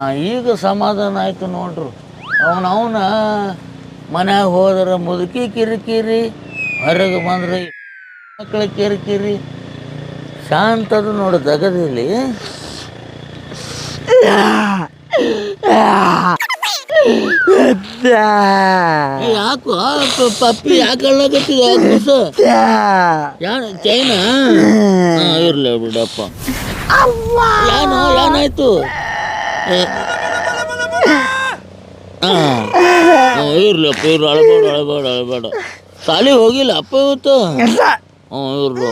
ಈಗ ಸಮಾಧಾನ ಆಯಿತು ನೋಡ್ರು. ಅವನ ಅವನ ಮನ್ಯಾಗ ಹೋದ್ರೆ ಮುದುಕಿ ಕಿರಿಕಿರಿ ಹೊರಗೆ ಬಂದ್ರೆ ಮಕ್ಕಳ ಕಿರಿಕಿರಿ. ಶಾಂತದ ನೋಡು ಜಗದಲ್ಲಿ. ಏ, ಯಾಕೋ ಪಪ್ಪಿ ಯಾಕೆ ಅಳ್ಳಾಕತ್ತಿದ ಕೂಸ ಯಾನ ಚೈನಾ? ಇರ್ಲಿ ಬಿಡಪ್ಪ. ಏನು ಏನಾಯ್ತು ಹಾ ಇರ್ಲಪ್ಪ ಅಳಬೇಡ ಅಳಬೇಡ ಅಳಬೇಡ. ಸಾಲಿ ಹೋಗಿಲ್ಲ ಅಪ್ಪ ಇವತ್ತು? ಹ್ಞೂ ಇರ್ಲಿ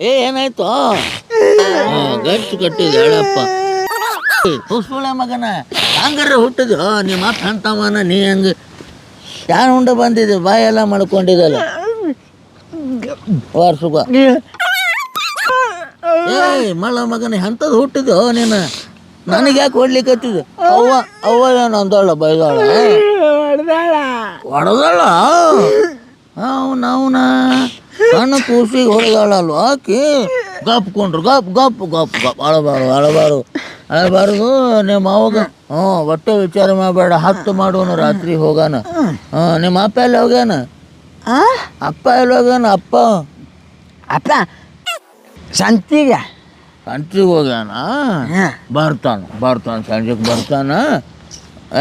ಏ ಏನಾಯ್ತು? ಗಟ್ಟು ಗಟ್ಟಿ ಕಟ್ಟಿದ ಹೇಳಪ್ಪ. ಪುಷ್ಪಳ ಮಗನ ಹಂಗಾರ ಹುಟ್ಟಿದ ನಿಮ್ಮ ಅಪ್ಪ ಅಂತಮ್ಮನ ನೀ ಹಂಗೆ? ಯಾರು ಉಂಡ ಬಂದಿದ್ದೆ? ಬಾಯೆಲ್ಲ ಮಾಡ್ಕೊಂಡಿದ್ದಲ್ಲ ವಾರ್ಸುಗ ಏಯ್ ಮಳ್ಳ ಮಗನ ಎಂಥದ್ದು ಹುಟ್ಟಿದ್ದು ನೀನು? ನನಗೆ ಯಾಕೆ ಹೊಡ್ಲಿಕ್ಕತ್ತಿದ್ದು ಅವ್ವ ಅವ್ವ ಏನು ಅಂದಳ ಬೈದಾಳ ಹೊಡೆದಾಳ. ಅವನ ಅವನ. ಸಣ್ಣ ಕೂಸಿಗೆ ಹೊಡೆದಾಳಲ್ವ ಆಕಿ? ಗಪ್ಕೊಂಡ್ರು ಗಪ್ ಗಪ್ ಗಪ್ ಗಪ್. ಅಳಬಾರು ಅಳಬಾರು ಅಳಬಾರದು. ನಿಮ್ಮ ಅವಾಗ ಹ್ಞೂ ಒಟ್ಟೆ ವಿಚಾರ ಮಾಡಬೇಡ ಹತ್ತು ಮಾಡೋನು ರಾತ್ರಿ ಹೋಗಾನ. ಹ್ಞೂ ನಿಮ್ಮ ಅಪ್ಪ ಎಲ್ಲಿ ಹೋಗ್ಯಾನ? ಅಪ್ಪ ಎಲ್ಲಿ ಹೋಗ್ಯಾನ ಅಪ್ಪ? ಅಪ್ಪ ಸಂತಿಗೆ. ಸಂತಿಗೆ ಹೋಗ್ಯಾನ? ಬರ್ತಾನ ಬರ್ತಾನ ಸಂಜೆಗೆ ಬರ್ತಾನ?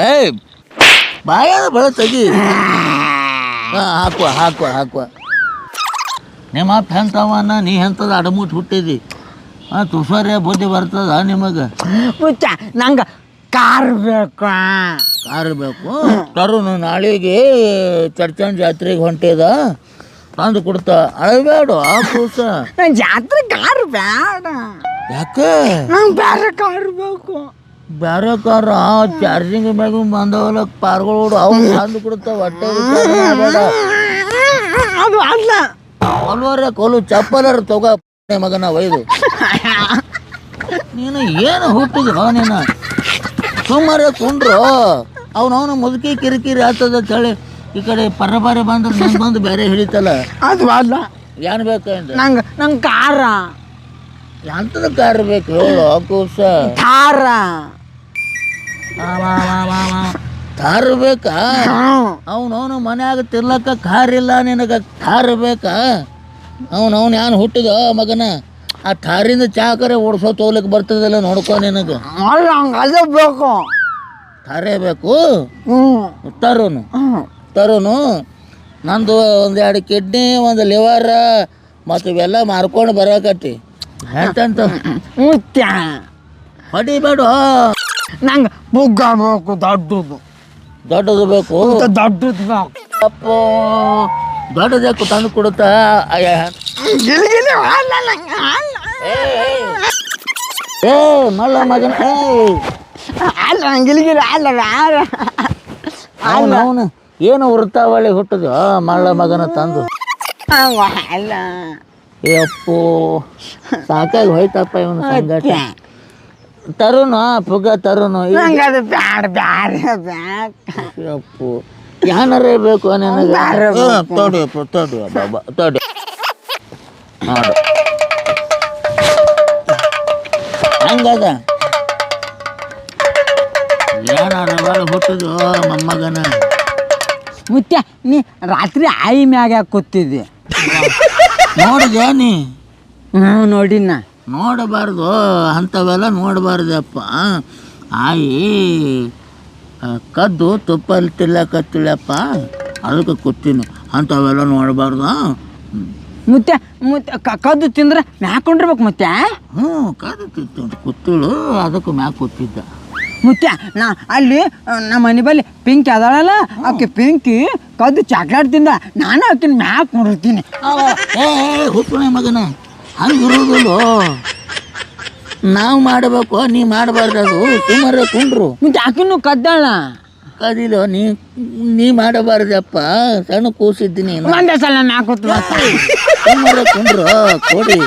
ಏಯ್ ಬಾಯಾಗ ಬಳ ತೆಗಿ ಹಾ, ಹಾಕುವ ಹಾಕುವ ಹಾಕುವ. ನಿಮ್ಮ ಅಪ್ಪ ಎಂತವನ ನೀ ಎಂಥದ್ದು ಅಡಮುಟ್ಟು ಹುಟ್ಟಿದಿ. ಹಾಂ ತುಷಾರೇ ಬುದ್ಧಿ ಬರ್ತದ ನಿಮಗೆ? ಮುಚ್ಚ ನಂಗೆ ಕಾರ್ ಬೇಕು. ಕಾರ್ ಬೇಕು? ತರುಣ ನಾಳೆಗೆ ಚರ್ಚನ್ ಜಾತ್ರೆಗೆ ಹೊಂಟಿದ? ತಂದು ಕೊಡ್ತಾ. ಅಳಬೇಡ ಆ ಕೂಸ. ನನ್ ಜಾತ್ರೆ ಕಾರ್ ಬೇಡ ಯಾಕೆ? ನಂಗೆ ಬೇರೆ ಕಾರ್ ಬೇಕು. ಬೇರೆ ಕಾರ ಚಾರ್ಜಿಂಗ್ ಮ್ಯಾಗ ಬಂದವಲ್ಲ ಪಾರ್ಗಳು ಅವು ತಂದು ಕೊಡ್ತಾವ ಹೊಟ್ಟೆ ವಿಚಾರ ಮಾಡ್ಬೇಡ. ಅದು ಅಲ್ಲ. ಕೊಲ್ವಾರ ಕೊಲು ಚಪ್ಪಲರ ತಗೋ ಪ- ಮಗನ ಒಯ್ದು. ನೀನು ಏನು ಹುಟ್ಟಿದ್ರೋ ನೀನು? ಸುಮಾರ ಕುಂಡ್ರು. ಅವನವನು ಮುದುಕಿ ಕಿರಿಕಿರಿ ಆಗ್ತದ ಹೇಳಿ ಈ ಕಡೆ ಪರ ಪರ ಬಂದ್ರೆ ನಂಗೆ ಬಂದು ಬೇರೆ ಹಿಡಿತಲ್ಲ. ಅದು ಅಲ್ಲ. ಏನು ಬೇಕು ನಂಗೆ ನಂಗೆ ಕಾರ ಎಂಥದ ಕಾರ್ ಬೇಕು? ಹೇಳು ಕೂಸ. ಕಾರ ಕಾರ್ ಬೇಕಾ? ಅವನವನು ಮನ್ಯಾಗ ತಿರ್ಲಕ್ಕ ಕಾರ್ ಇಲ್ಲ ನಿನಗೆ ಕಾರ್ ಬೇಕಾ? ಅವನವನು ಏನು ಹುಟ್ಟಿದ ಮಗನ? ಆ ಕಾರಿಂದ ಚಾಕರೆ ಓಡಿಸೋ ತೋಲಿಕ್ಕೆ ಬರ್ತದಲ್ಲ ನೋಡ್ಕೊ ನಿನಗೆ. ಅಲ್ಲ ಹಂಗೆ ಅದೇ ಬೇಕು. ಕಾರೇ ಬೇಕು? ಹ್ಞೂ ತರುನು ತರುನು ನಂದು ಒಂದು ಎರಡು ಕಿಡ್ನಿ ಒಂದು ಲಿವರ್ ಮತ್ತು ಇವೆಲ್ಲ ಮಾರ್ಕೊಂಡು ಬರಕತ್ತಿ. ಹೇಳ್ತಂತ ಮುತ್ಯ ಹೊಡಿಬೇಡ ನಂಗೆ ಬುಗ್ಗ ಬೇಕು ದೊಡ್ಡದು. ದೊಡ್ಡದು ಬೇಕು? ದೊಡ್ಡದು ಬೇಕು. ಅಪ್ಪ ದೊಡ್ಡದಕ್ಕೆ ತಂದು ಕೊಡುತ್ತಾ? ಏ ಮಲ್ಲ ಮಗನ ಅಲ್ಲ ನಂಗೆ ಗಿಲಿ ಗಿಲಿ ಅಲ್ಲ ಅವನು. ಏನು ವೃತ್ತಾವಳಿ ಹುಟ್ಟದು? ಮಳ್ಳ ಮಗನ ತಂದು. ನಂಗೆ ಅಲ್ಲ. ಏ ಅಪ್ಪು ಸಾಕಾಗಿ ಹೋಯ್ತಪ್ಪ ಇವನು ಸಂಗತಿ ತರುಣ ಪುಗ ತರುಣ. ನಂಗೆ ಅದು ಬ್ಯಾಡ ಬ್ಯಾಡ ಬೇಕು ಅಪ್ಪು ಯಾನರೇ ಬೇಕು ನನಗೆ? ತಡಿ ಅಪ್ಪ ಬಾಬಾ ತಡಿ. ಮಾಡು ಹಂಗದ? ಏನಾರ ಬಾಳ ಹುಟ್ಟದು ಮೊಮ್ಮಗನ. ಮುತ್ಯ ನೀ ರಾತ್ರಿ ಆಯಿ ಮ್ಯಾಗ ಯಾಕೆ ಕೂತಿದ್ದೆ? ನೋಡಿದೆ ನೀ? ಹ್ಞೂ ನೋಡಿನ ನೋಡಬಾರ್ದು ಅಂಥವೆಲ್ಲ ನೋಡಬಾರ್ದಪ್ಪ. ಆಯಿ ಕದ್ದು ತುಪ್ಪಲ್ಲಿ ತಿಲ್ಲಕತ್ತಿಲ್ಲಪ್ಪ ಅದಕ್ಕೆ ಕೂತೀನಿ. ಅಂಥವೆಲ್ಲ ನೋಡಬಾರ್ದು ಮುತ್ಯ ಕ- ಕದ್ದು ತಿಂದ್ರೆ ಮ್ಯಾಕೊಂಡಿರ್ಬೇಕು ಮತ್ತೆ ಹ್ಞೂ ಕದ್ದು ತಿತ್ತು ಕೂತಿಳು ಅದಕ್ಕೆ ಮ್ಯಾಗ ಕೂತಿದ್ದ. ಮುತ್ಯ ನಾ ಅಲ್ಲಿ ನಮ್ಮ ಮನೆ ಬಲ್ಲಿ ಪಿಂಕಿ ಅದಾಳಲ್ಲ ಆಕೆ ಪಿಂಕಿ ಕದ್ದು ಚಾಕ್ಲೇಟ್ ತಿಂದ ನಾನು ಆಕಿನ ಮ್ಯಾಕ್ ನೋಡಿರ್ತೀನಿ ಹುಟ್ಟುನೆ ಮಗನ ಹಂಗಿರೋದಿಲ್ಲ ನಾವು ಮಾಡಬೇಕು ನೀ ಮಾಡಬಾರ್ದು ಅದು ಸುಮಾರು ಕುಂಡ್ರು. ಮುಂಚೆ ಆಕಿನೂ ಕದ್ದಾಳ. ಕದಿಲ್ಲ ನೀ ನೀ ಮಾಡಬಾರ್ದಪ್ಪ ಸಣ್ಣ ಕೂಸಿದ್ದೀನಿ ಒಂದೇ ಸಲ ಮ್ಯಾಕ್ ಕೂತ್ರು ಕುಂಡ್ರು ಕೊಡಿ.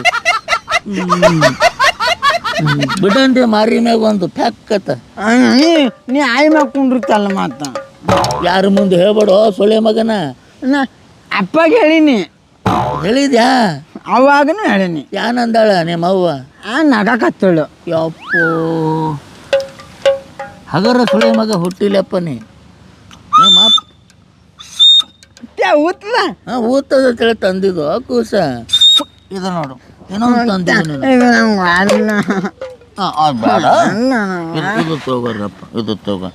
ಬಿಡಂದೆ ಮಾರಿ ಮ್ಯಾಗ ಒಂದು ಫ್ಯಾಕ್ಕತ್ತ ನೀ ಆಯ್ ಮ್ಯಾಗ ಕುಂಡಿರ್ತಲ್ಲ ಮಾತ. ಯಾರ ಮುಂದೆ ಹೇಳ್ಬೇಡೋ ಸೊಳ್ಳೆ ಮಗನ? ನಾ ಅಪ್ಪಗೆ ಹೇಳಿನಿ. ಹೇಳಿದ್ಯಾ? ಅವಾಗನು ಹೇಳೀನಿ. ಯಾನಂದಾಳ ನಿಮ್ಮ ಅವ್ವ? ಆ ನಗಕತ್ತಳು. ಯಪ್ಪೋ. ಹಗರ ಸುಳೆ ಮಗ ಹುಟ್ಟಿಲ್ಲಪ್ಪ ನೀ. ನಿಮ್ಮ ಅಪ್ಪ. ಊತದ ಹಾಂ ಊತದ ತಿಳಿ ತಂದಿದ್ದು ಕೂಸ. ಇದು ನೋಡು. ಇದು ನಂಗೆ ಮಾಡಿಲ್ಲ ಹಾಂ ಅದು ಬೇಡ ಇದು ಇದು ತಗೋರಪ್ಪ ಇದು ತಗೋ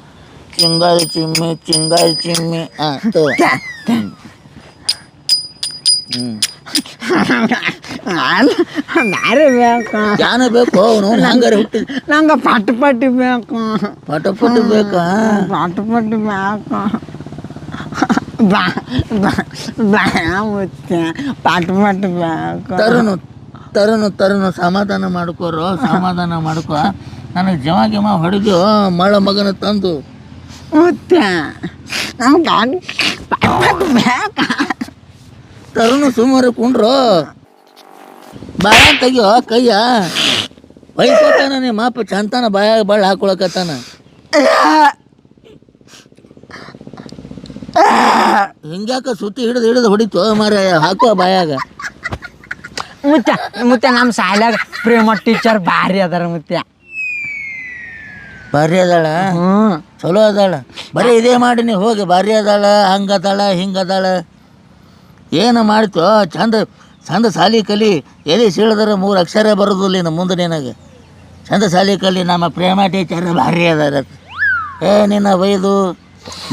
ಚಿಂಗಾರಿ ಚಿಮ್ಮಿ ಚಿಂಗಾರಿ ಚಿಮ್ಮಿ ಹಾಂ ತಗೋ ಹ್ಞೂ ಬ್ಯಾರೆ ಬೇಕು ಯಾನ ಬೇಕು ಅವನು ಹಂಗಾರೆ ಹುಟ್ಟಿ ನಂಗೆ ಪಟ್ ಪಟ್ಟಿ ಬೇಕು ಪಟ ಪಟ ಬೇಕಾ ಪಟ್ ಪಟ್ಟಿ ಬೇಕು ಬಾ ಬಾ ಬಾ ಮುತ್ತೆ ಪಟ್ ಪಟ್ ಬೇಕು ತರುನು ತರುನು ತರನು ಸಮಾಧಾನ ಮಾಡ್ಕೋರು ಸಮಾಧಾನ ಮಾಡ್ಕೊ. ನನಗೆ ಜಮ ಗಿಮ ಹೊಡೆದು ಮಳ ಮಗನ ತಂದು. ತರನು ಸುಮಾರು ಕುಂಡ್ರು. ಬಾಯ ತೆಗಿಯೋ ಕೈಯ. ಬೈಕೋತಾನ ನಿಮ್ಮ ಮಾಪ ಚಂತಾನ ಬಾಯಾಗ ಬಳ್ಳ ಹಾಕೊಳಕತ್ತಾನ. ಹಿಂಗ್ಯಾಕ ಸುತ್ತಿ ಹಿಡಿದು ಹಿಡಿದು ಹೊಡಿತು ಮಾರ ಹಾಕೋ ಬಾಯಾಗ. ಮುತ್ತೆ ಮುತ್ಯ ನಮ್ಮ ಶಾಲ್ಯಾಗ ಪ್ರೇಮ ಟೀಚರ್ ಭಾರಿ ಅದಾರ ಮುತ್ಯ. ಭಾರಿ ಅದಾಳ? ಹ್ಞೂ ಚಲೋ ಅದಾಳ? ಬರೀ ಇದೇ ಮಾಡಿ ನೀ ಹೋಗಿ ಭಾರಿ ಅದಾಳ ಹಂಗದಾಳ ಹಿಂಗದಾಳ ಏನು ಮಾಡ್ತೋ ಚಂದ ಚಂದ ಸಾಲಿ ಕಲಿ ಎಲ್ಲಿ ಸೀಳದ್ರ ಮೂರು ಅಕ್ಷರ ಬರೋದಿಲ್ಲ ಇನ್ನು ಮುಂದೆ ನಿನಗೆ. ಚಂದ ಸಾಲಿ ಕಲಿ ನಮ್ಮ ಪ್ರೇಮ ಟೀಚರ್ ಭಾರಿ ಅದಾರ. ಏ ನಿನ್ನ ಬೈದು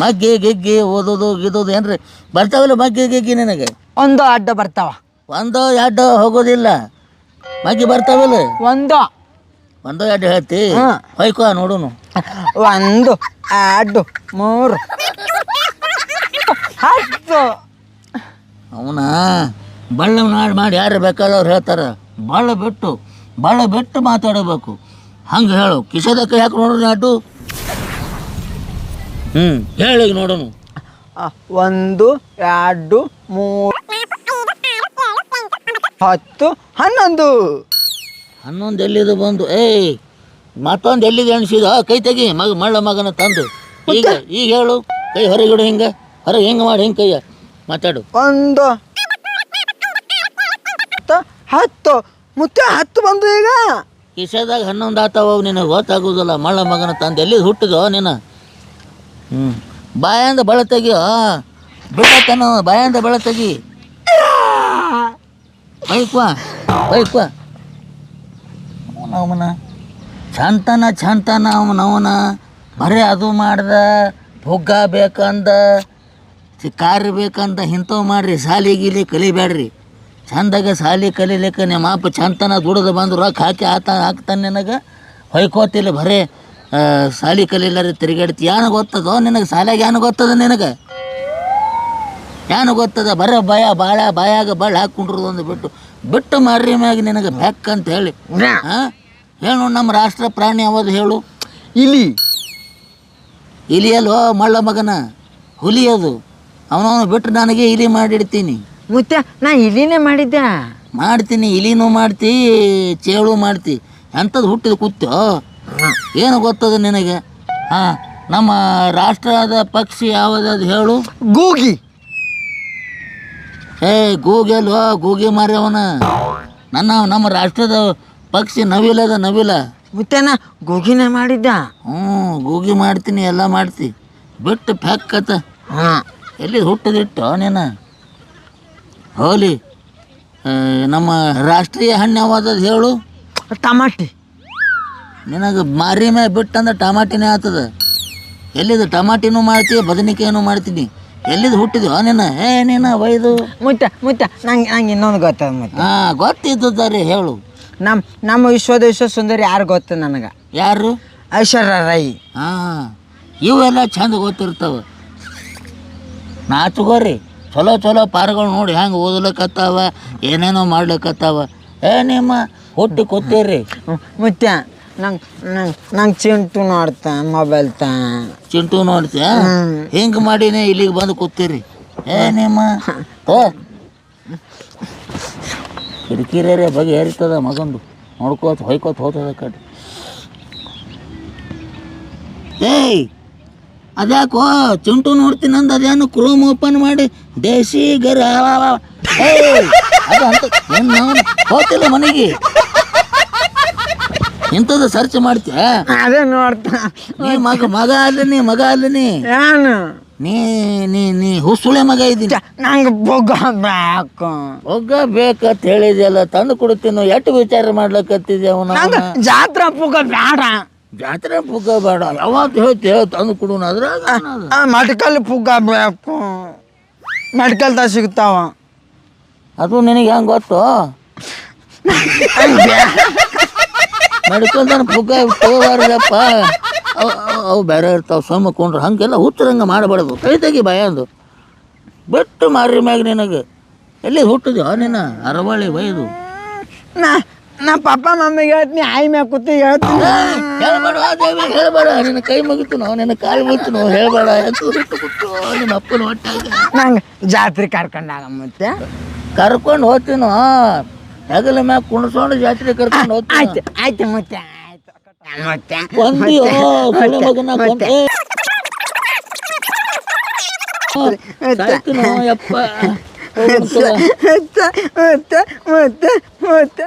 ಮಗ್ಗಿ ಗಿಗ್ಗಿ ಓದೋದು ಗಿದೋದು ಏನ್ರಿ? ಬರ್ತಾವಲ್ಲ ಮಗ್ಗಿ ಗಿಗ್ಗಿ ನಿನಗೆ? ಒಂದು ಅಡ್ಡ ಬರ್ತಾವ. ಒಂದು ಎರಡು ಹೋಗೋದಿಲ್ಲ. ಮಗ್ಗಿ ಬರ್ತಾವಲ್ಲ? ಒಂದು. ಒಂದು ಎರಡು ಹೇಳ್ತಿ. ಹೊಯ್ಕೋ ನೋಡುನು. ಒಂದು ಎರಡು ಮೂರು. ಹತ್ತು. ಅವನ ಬಳ್ಳ ಮಾಡಿ ಮಾಡಿ ಯಾರು ಬೇಕಾದವ್ರು ಹೇಳ್ತಾರೆ. ಬಳ್ಳ ಬಿಟ್ಟು ಬಳ್ಳ ಬಿಟ್ಟು ಮಾತಾಡಬೇಕು. ಹಂಗೆ ಹೇಳು. ಕಿಶದ ಯಾಕೆ ನೋಡ್ರಿ ನಾಟು ಹ್ಞೂ ಹೇಳಿ ನೋಡೋನು. ಒಂದು ಎರಡು ಮೂರು. ಹತ್ತು ಹನ್ನೊಂದು. ಹನ್ನೊಂದು ಎಲ್ಲಿದು ಬಂದು? ಏಯ್ ಮತ್ತೊಂದು ಎಲ್ಲಿದೆ ಎಣಿಸಿದ ಕೈ ತೆಗಿ ಮಗ ಮಳ್ಳ ಮಗನ ತಂದು. ಈಗ ಈಗ ಹೇಳು. ಕೈ ಹೊರಗಿಡು ಹಿಂಗೆ. ಹೊರಗೆ ಹಿಂಗೆ ಮಾಡಿ ಹಿಂಗೆ ಕೈಯ. ಮಾತಾಡು. ಒಂದು ಹತ್ತು, ಹತ್ತು. ಮುತ್ತೆ ಹತ್ತು ಬಂದು ಈಗ. ಕಿಶದಾಗ ಹನ್ನೊಂದು ಆತಾವ ನಿನಗೆ ಗೊತ್ತಾಗೋದಿಲ್ಲ. ಮಳ್ಳ ಮಗನ ತಂದು ಎಲ್ಲಿ ಹುಟ್ಟಿದೋ ನೀನು ಹ್ಞೂ ಬಾಯಿಂದ ಬಳ ತೆಗಿಯೋ ಬಿಟ್ಟತನ ಬಾಯಂದ ಬಳ ತೆಗಿ. ಬೈಕ್ವಾ ಬೈಕ್ವಾ. ಅವನ ಚಂತನ ಚಂತನ ಅವನವನ ಬರೀ ಅದು ಮಾಡ್ದ ಹುಗ್ಗ ಬೇಕಂದ ಕಾರ್ ಬೇಕಂದ ಇಂಥವು ಮಾಡ್ರಿ ಶಾಲಿ ಗೀಲಿ ಕಲಿಬೇಡ್ರಿ. ಚಂದಾಗ ಸಾಲಿ ಕಲಿಲಿಕ್ಕೆ ನಿಮ್ಮ ಅಪ್ಪ ಚಂತನ ದುಡಿದು ಬಂದು ರೊಕ್ಕ ಹಾಕಿ ಆತ ಹಾಕ್ತಾನೆ ನಿನಗೆ? ಹೊಯ್ಕೋತಿಲ್ಲ ಬರೇ ಶಾಲಿ ಕಲಿಲಾರಿ ತಿರುಗಾಡ್ತಿ. ಏನು ಗೊತ್ತದೋ ನಿನಗೆ ಶಾಲೆಗೆ ಏನು ಗೊತ್ತದ ನಿನಗೆ? ಏನು ಗೊತ್ತದ? ಬರೇ ಭಯ ಬಾಳ ಬಾಯಾಗ ಬಾಳ ಹಾಕ್ಕೊಂಡಿರೋದು ಒಂದು ಬಿಟ್ಟು ಬಿಟ್ಟು ಮಾರ್ರಿ ಮ್ಯಾಗ ನಿನಗೆ ಬೆಕ್ಕಂತ ಹೇಳಿ. ಹಾಂ ಹೇಳು ನಮ್ಮ ರಾಷ್ಟ್ರ ಪ್ರಾಣಿ ಯಾವುದು ಹೇಳು? ಇಲಿ. ಇಲಿಯಲ್ಲೋ ಮಳ್ಳ ಮಗನ? ಹುಲಿ ಅದು. ಅವನವನು ಬಿಟ್ಟು ನನಗೆ ಇಲಿ ಮಾಡಿಡ್ತೀನಿ. ಮುತ್ತೆ ನಾ ಇಲಿನೇ ಮಾಡಿದ್ದೆ. ಮಾಡ್ತೀನಿ ಇಲಿನೂ ಮಾಡ್ತಿ ಚೇಳು ಮಾಡ್ತಿ. ಎಂಥದ್ದು ಹುಟ್ಟಿದ ಕೂತು? ಏನು ಗೊತ್ತದ ನಿನಗೆ? ಹಾಂ ನಮ್ಮ ರಾಷ್ಟ್ರದ ಪಕ್ಷಿ ಯಾವುದದು ಹೇಳು? ಗೂಗಿ. ಏ ಓ ಗೂಗಿ ಮಾರ್ಯವನ? ನನ್ನ ನಮ್ಮ ರಾಷ್ಟ್ರದ ಪಕ್ಷಿ ನವಿಲದ ನವಿಲ. ಮುತ್ತೇನ ಗೂಗಿನೇ ಮಾಡಿದ್ದ? ಹ್ಞೂ ಗೂಗಿ ಮಾಡ್ತೀನಿ ಎಲ್ಲ ಮಾಡ್ತಿ. ಬಿಟ್ಟು ಫೆಕ್ಕತ್ತ ಹಾಂ. ಎಲ್ಲಿ ಹುಟ್ಟದಿಟ್ಟು ನೀನು? ಹೋಲಿ. ಆ, ನಮ್ಮ ರಾಷ್ಟ್ರೀಯ ಹಣ್ಣು ಯಾವ್ದದು ಹೇಳು? ಟಮಾಟಿ. ನಿನಗೆ ಮಾರಿ ಮೇಲೆ ಬಿಟ್ಟಂದ್ರೆ ಟಮಾಟಿನೇ ಆಗ್ತದ ಎಲ್ಲಿದು ಟಮಾಟಿನೂ ಮಾಡ್ತೀವಿ ಬದನಿಕಾಯಿನೂ ಮಾಡ್ತೀನಿ. ಎಲ್ಲಿದು ಹುಟ್ಟಿದ್ಯೋ? ನಿನ್ನ ಏ ನಿನ್ನ ಬೈದು ಮುತ್ತ ಮುತ್ತೆ ನಂಗೆ ನಂಗೆ ಇನ್ನೊಂದು ಗೊತ್ತದ ಮುತ್ತೆ ಹಾಂ ಗೊತ್ತಿದ್ದರಿ ಹೇಳು. ನಮ್ಮ ನಮ್ಮ ವಿಶ್ವದ ವಿಶ್ವ ಸುಂದರಿ ಯಾರು ಗೊತ್ತು ನನಗೆ? ಯಾರು? ಐಶ್ವರ್ಯ ರೈ. ಹಾಂ ಇವೆಲ್ಲ ಚಂದ ಗೊತ್ತಿರ್ತಾವ. ನಾಚುಗೋರಿ ಚಲೋ ಚಲೋ ಪಾರ್ಗಳು ನೋಡಿ ಹೆಂಗೆ ಓದ್ಲಕತ್ತಾವ ಏನೇನೋ ಮಾಡ್ಲಿಕತ್ತಾವ. ಏ ನಿಮ್ಮ ಹುಟ್ಟಿ ಕೊತ್ತೀರಿ. ಮುತ್ತೆ ನಂಗೆ ನಂಗೆ ನಂಗೆ ಚಿಂಟು ನೋಡ್ತಾ ಮೊಬೈಲ್ ತಾ. ಚಿಂಟು ನೋಡ್ತೀಯ? ಹಿಂಗ್ ಮಾಡಿನೇ ಇಲ್ಲಿಗೆ ಬಂದು ಕೂತೀರಿ. ಏ ನಿಮ್ಮ? ಓ ಕಿರಿಕಿರೇ ಬಗೆ ಏರಿತದ ಮಗಂದು. ನೋಡ್ಕೋತ ಹೊಯ್ಕೋತ ಹೋಗ್ತದ ಕಡೆ. ಏಯ್! ಅದ್ಯಾಕೋ? ಚಿಂಟು ನೋಡ್ತೀನಿ ಅಂದ ಅದೇನು ಕ್ರೋಮ್ ಓಪನ್ ಮಾಡಿ ದೇಸಿ ಗರ ಏಯ್! ಅದು ಅಂತ ಏನ್ ಹೋಗ್ತಿಲ್ಲ ಮನೆಗೆ. ಇಂಥದ್ದು ಸರ್ಚ್ ಮಾಡ್ತೀಯ? ಅದೇ ನೋಡ್ತಾ. ನೀ ಮಗ ಮಗ ಅಲ್ಲ ನೀ ಮಗ ಅಲ್ಲ ನೀ ಏನು ನೀ ನೀ ನೀ ಹುಸುಳೆ ಮಗ ಇದ್ದೀನಿ ನಂಗೆ ಬೊಗ್ಗ ಬೇಕು. ಒಗ್ಗ ಬೇಕಂತ ಹೇಳಿದ್ಯಲ್ಲ ತಂದು ಕೊಡ್ತೀನಿ ಎಷ್ಟು ವಿಚಾರ ಮಾಡ್ಲಕತ್ತಿದ್ಯ ಅವನ? ಜಾತ್ರಾ ಜಾತ್ರೆ ಪುಗ ಬೇಡ. ಜಾತ್ರೆ ಪುಗ್ಗ ಬೇಡ. ಯಾವತ್ತು ಹೇಳ್ತಿ ಹೇಳ ತಂದು ಕೊಡು ಅದ್ರಾಗ ಆ ಮಡ್ಕಲ್ ಪುಗ್ಗ ಬೇಕು. ಮಡ್ಕಲ್ದಾಗ ಸಿಗ್ತಾವ. ಅದು ನಿನಗೆ ಹೆಂಗೆ ಗೊತ್ತು? ಮೆಡಿಕಲ್ದಾನ ಪುಗ್ಗ ಹೋಗಬಾರ್ದಪ್ಪ ಅವು ಅವು ಬೇರೆ ಇರ್ತಾವ ಸೊಮ್ಮ ಕೊಂಡ್ರು. ಹಂಗೆಲ್ಲ ಹುಚ್ಚರಂಗ ಮಾಡಬಾರ್ದು. ಕೈ ತೆಗಿ ಭಯ ಅಂದು. ಬಿಟ್ಟು ಮಾರಿ ಮ್ಯಾಗ ನಿನಗೆ. ಎಲ್ಲಿ ಹುಟ್ಟಿದ್ಯೋ ನಿನ್ನ ಅರವಳಿ ಬೈದು. ನಾ ನಾ ಪಪ್ಪ ಮಮ್ಮಿಗೆ ಹೇಳ್ತೀನಿ ಆಯಿ ಮ್ಯಾಗ ಕೂತಿ ಹೇಳ್ತೀನಿ. ಹೇಳ್ಬೇಡ ದೇವಿ ಹೇಳ್ಬೇಡ. ನಿನ್ನ ಕೈ ಮುಗಿತು ನಾವು ನಿನ್ನ ಕಾಲು ಮುಗಿತು ನಾವು ಹೇಳ್ಬೇಡ. ನಿನ್ನ ಬಿಟ್ಟು ಬಿಟ್ಟು ನಿಮ್ಮ ಅಪ್ಪನ ಹೊಟ್ಟೆ ನಂಗೆ ಜಾತ್ರೆ ಕರ್ಕೊಂಡಾಗ ಮತ್ತೆ. ಕರ್ಕೊಂಡು ಹೋಗ್ತೀನೋ? ಹೆಗಲ ಮ್ಯಾಗ ಕುಣಸೋಣ ಜಾತ್ರೆ ಕರ್ಕೊಂಡು ಹೋಗ್ತೀನಿ. ಆಯ್ತು ಆಯ್ತು ಮತ್ತೆ ಆಯ್ತು. ಮತ್ತೆ ಕೊಂದಿಯೋ ಸುಳ್ಳು ಮಗನ ಕೊಂದೆ ಸಾಯ್ತೀನೋ ಯಪ್ಪ ಹೋಗ್ಬಿಡ್ತೀರ. ಮತ್ತೆ ಮತ್ತೆ ಮತ್ತೆ ಮತ್ತೆ.